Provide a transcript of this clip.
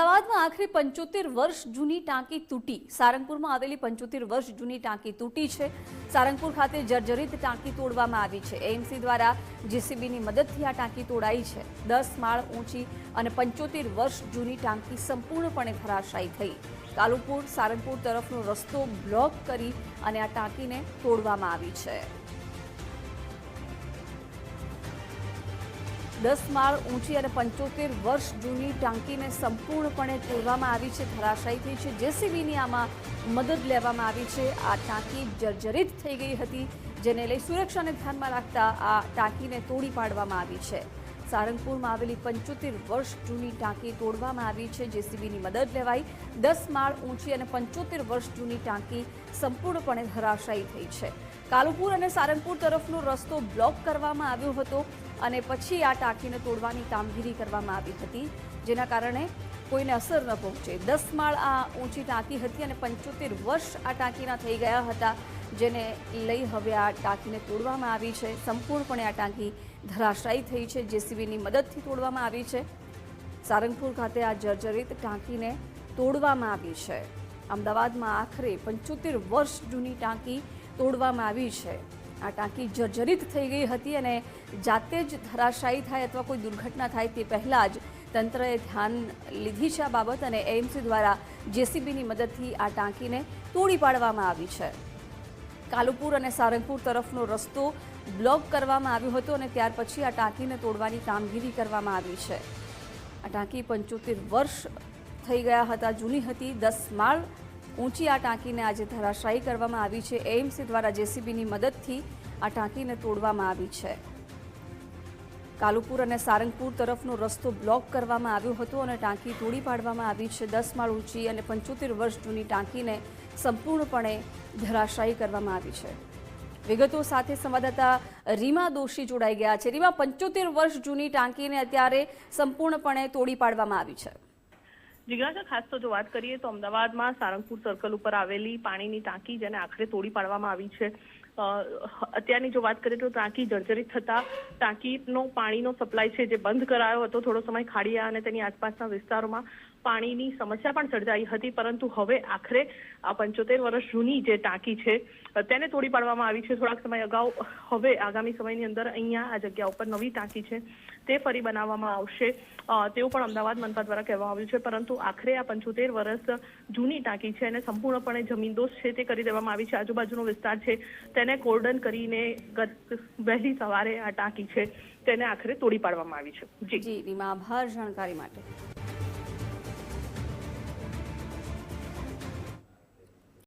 અમદાવાદમાં આખરે પંચોતેર વર્ષ જૂની ટાંકી તૂટી. સારંગપુરમાં આવેલી પંચોતેર વર્ષ જૂની ટાંકી તૂટી છે. સારંગપુર ખાતે જર્જરિત ટાંકી તોડવામાં આવી છે. એએમસી દ્વારા જેસીબીની મદદથી આ ટાંકી તોડાઈ છે. દસ માળ ઊંચી અને પંચોતેર વર્ષ જૂની ટાંકી સંપૂર્ણપણે ધરાશાયી થઈ. કાલુપુર, સારંગપુર તરફનો રસ્તો બ્લોક કરી અને આ ટાંકીને તોડવામાં આવી છે. દસ માળ ઊંચી અને પંચોતેર વર્ષ જૂની ટાંકીને સંપૂર્ણપણે તોડવામાં આવી છે, ધરાશાયી થઈ છે. જેસીબીની આમાં મદદ લેવામાં આવી છે. આ ટાંકી જર્જરિત થઈ ગઈ હતી, જેને લઈ સુરક્ષાને ધ્યાનમાં રાખતા આ ટાંકીને તોડી પાડવામાં આવી છે. સારંગપુરમાં આવેલી પંચોતેર વર્ષ જૂની ટાંકી તોડવામાં આવી છે. જેસીબીની મદદ લેવાઈ દસ માળ ઊંચી અને પંચોતેર વર્ષ જૂની ટાંકી સંપૂર્ણપણે ધરાશાયી થઈ છે. કાલુપુર અને સારંગપુર તરફનો રસ્તો બ્લોક કરવામાં આવ્યો હતો. અને પછી આ ટાંકીને તોડવાની કામગીરી કરવામાં આવી હતી, જેના કારણે કોઈને અસર ન પહોંચે. દસ માળ આ ઊંચી ટાંકી હતી અને પંચોતેર વર્ષ આ ટાંકીના થઈ ગયા હતા, જેને લઈ હવે આ ટાંકીને તોડવામાં આવી છે. સંપૂર્ણપણે આ ટાંકી ધરાશાયી થઈ છે. જેસીબીની મદદથી તોડવામાં આવી છે. સારંગપુર ખાતે આ જર્જરિત ટાંકીને તોડવામાં આવી છે. અમદાવાદમાં આખરે પંચોતેર વર્ષ જૂની ટાંકી તોડવામાં આવી છે. આ ટાંકી જર્જરિત થઈ ગઈ હતી અને જાતે જ ધરાશાયી થાય અથવા કોઈ દુર્ઘટના થાય તે પહેલાં જ તંત્રએ ધ્યાન લીધી છે આ બાબત અને એએમસી દ્વારા જેસીબીની મદદથી આ ટાંકીને તોડી પાડવામાં આવી છે. કાલુપુર અને સારંગપુર તરફનો રસ્તો બ્લોક કરવામાં આવ્યો હતો અને ત્યાર પછી આ ટાંકીને તોડવાની કામગીરી કરવામાં આવી છે. આ ટાંકી પંચોતેર વર્ષ થઈ ગયા હતા. જૂની હતી દસ માળ ઊંચી આ ટાંકીને આજે ધરાશાયી કરવામાં આવી છે. એએમસી દ્વારા જેસીબીની મદદથી આ ટાંકીને તોડવામાં આવી છે. કાલુપુર અને સારંગપુર તરફનો રસ્તો બ્લોક કરવામાં આવ્યો હતો અને ટાંકી તોડી પાડવામાં આવી છે. દસ માળ ઊંચી અને પંચોતેર વર્ષ જૂની ટાંકીને સંપૂર્ણપણે ધરાશાયી કરવામાં આવી છે. વિગતો સાથે સંવાદદાતા રીમા દોશી જોડાઈ ગયા છે. રીમા, પંચોતેર વર્ષ જૂની ટાંકીને અત્યારે સંપૂર્ણપણે તોડી પાડવામાં આવી છે. જિજ્ઞાસા ખાસ તો જો વાત કરીએ તો અમદાવાદમાં સારંગપુર સર્કલ ઉપર આવેલી પાણીની ટાંકી જેને આખરે તોડી પાડવામાં આવી છે. અત્યારની જો વાત કરીએ તો ટાંકી જર્જરિત થતા ટાંકીનો પાણીનો સપ્લાય છે જે બંધ કરાયો હતો. થોડો સમય ખાડીયા અને તેની આસપાસના વિસ્તારોમાં પાણીની સમસ્યા પણ સર્જાઈ હતી. પરંતુ હવે આખરે આ પંચોતેર વર્ષ જૂની જે ટાંકી છે તેને તોડી પાડવામાં આવી છે થોડાક સમય અગાઉ હવે આગામી સમયની અંદર અહીંયા આ જગ્યા ઉપર નવી ટાંકી છે તે ફરી બનાવવામાં આવશે તેવું પણ અમદાવાદ મનપા દ્વારા કહેવામાં આવ્યું છે પરંતુ આખરે આ પંચોતેર વર્ષ જૂની ટાંકી છે અને સંપૂર્ણપણે જમીનદોષ છે તે કરી દેવામાં આવી છે આજુબાજુનો વિસ્તાર છે તેને કોર્ડન કરીને ગત વહેલી સવારે આ ટાંકી છે તેને આખરે તોડી પાડવામાં આવી છે જી રીમા આભાર જાણકારી માટે